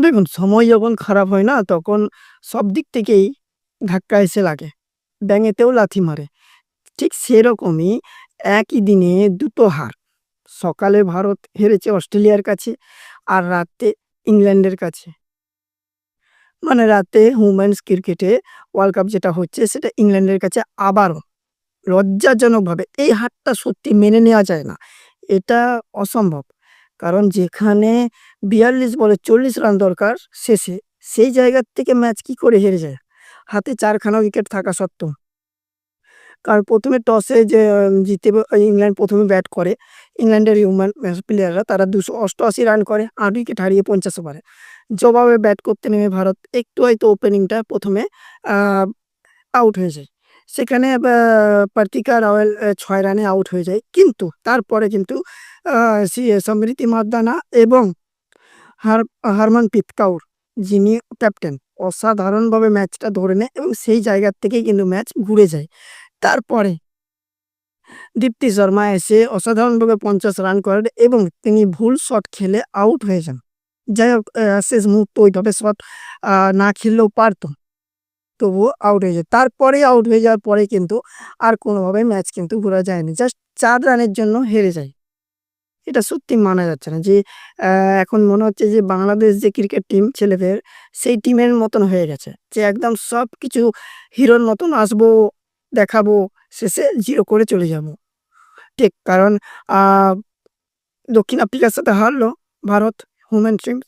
দেখুন, সময় যখন খারাপ হয় না, তখন সব দিক থেকেই ধাক্কা এসে লাগে। ব্যাঙেতেও লাথি মারে। ঠিক সেরকমই একই দিনে দুটো হার। সকালে ভারত হেরেছে অস্ট্রেলিয়ার কাছে আর রাতে ইংল্যান্ডের কাছে। মানে রাতে উমেন্স ক্রিকেটে ওয়ার্ল্ড কাপ যেটা হচ্ছে, সেটা ইংল্যান্ডের কাছে আবারও লজ্জাজনকভাবে এই হারটা সত্যি মেনে নেওয়া যায় না। এটা অসম্ভব। কারণ যেখানে ৪২ বলে ৪০ রান দরকার শেষে, সেই জায়গার থেকে ম্যাচ কি করে হেরে যায়? হাতে চারখানা উইকেট থাকা সত্ত্বেও। কারণ প্রথমে টসে যে জিতে ইংল্যান্ড প্রথমে ব্যাট করে। ইংল্যান্ডের হিউম্যান প্লেয়াররা তারা ২৮৮ রান করে ৮ উইকেট হারিয়ে ৫০ ওভারে। জবাবে ব্যাট করতে নেমে ভারত একটু হয়তো ওপেনিংটা প্রথমে আউট হয়ে যায়। সেখানে ব্যা পার্থিকা রাওয়াল ৬ রানে আউট হয়ে যায়। কিন্তু তারপরে কিন্তু আ সি সমৃতি মার্দানা এবং হার হারমানপ্রীত কাউর, যিনি ক্যাপ্টেন অসাধারণভাবে ম্যাচটা ধরে নেয় এবং সেই জায়গার থেকেই কিন্তু ম্যাচ ঘুরে যায়। তারপরে দীপ্তি শর্মা এসে অসাধারণভাবে ৫০ রান করেন এবং তিনি ভুল শট খেলে আউট হয়ে যান। যাই হোক শেষ মুহূর্তে ওইভাবে শট না খেললেও পারত। তবুও আউট হয়ে যায়। তারপরে আউট হয়ে যাওয়ার পরে কিন্তু আর কোনোভাবে ম্যাচ কিন্তু ঘোরা যায়নি। জাস্ট চার রানের জন্য হেরে যায়। এটা সত্যি মানা যাচ্ছে না যে এখন মনে হচ্ছে যে বাংলাদেশ যে ক্রিকেট টিম ছেলেদের সেই টিমের মতন হয়ে গেছে। যে একদম সব কিছু হিরোর মতন আসব, দেখাবো, শেষে জিরো করে চলে যাব ঠিক কারণ দক্ষিণ আফ্রিকার সাথে হারলো ভারত ওমেন টিম।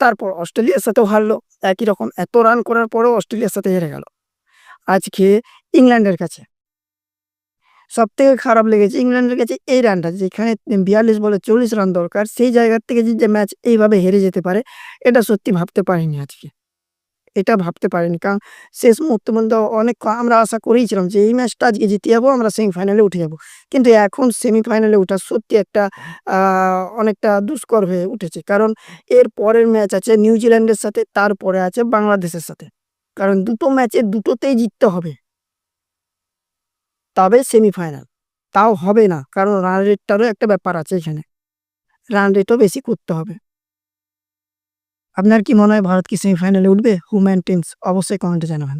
তারপর অস্ট্রেলিয়ার সাথেও হারলো। একই রকম এত রান করার পরেও অস্ট্রেলিয়ার সাথে হেরে গেল। আজকে ইংল্যান্ডের কাছে। সবথেকে খারাপ লেগেছে ইংল্যান্ডের কাছে এই রানটা, যেখানে ৪২ বলে ৪০ রান দরকার, সেই জায়গার থেকে যে ম্যাচ এইভাবে হেরে যেতে পারে, এটা সত্যি ভাবতে পারিনি আজকে। এটা ভাবতে পারিনি। কারণ শেষ মুহূর্তে পর্যন্ত অনেক আমরা আশা করেইছিলাম যে এই ম্যাচটা আজকে জিতে যাব, আমরা সেমিফাইনালে উঠে যাব। কিন্তু এখন সেমিফাইনালে ওঠা সত্যি একটা অনেকটা দুষ্কর হয়ে উঠেছে। কারণ এর পরের ম্যাচ আছে নিউজিল্যান্ডের সাথে, তারপরে আছে বাংলাদেশের সাথে। কারণ দুটো ম্যাচে দুটোতেই জিততে হবে। তবে সেমিফাইনাল। তাও হবে না। কারণ রান রেটটারও একটা ব্যাপার আছে এখানে। রান রেটও বেশি করতে হবে। আপনার কি মনে হয় ভারত কি সেমিফাইনালে উঠবে? হুম্যান টিমস অবশ্যই কমেন্টে জানাবেন।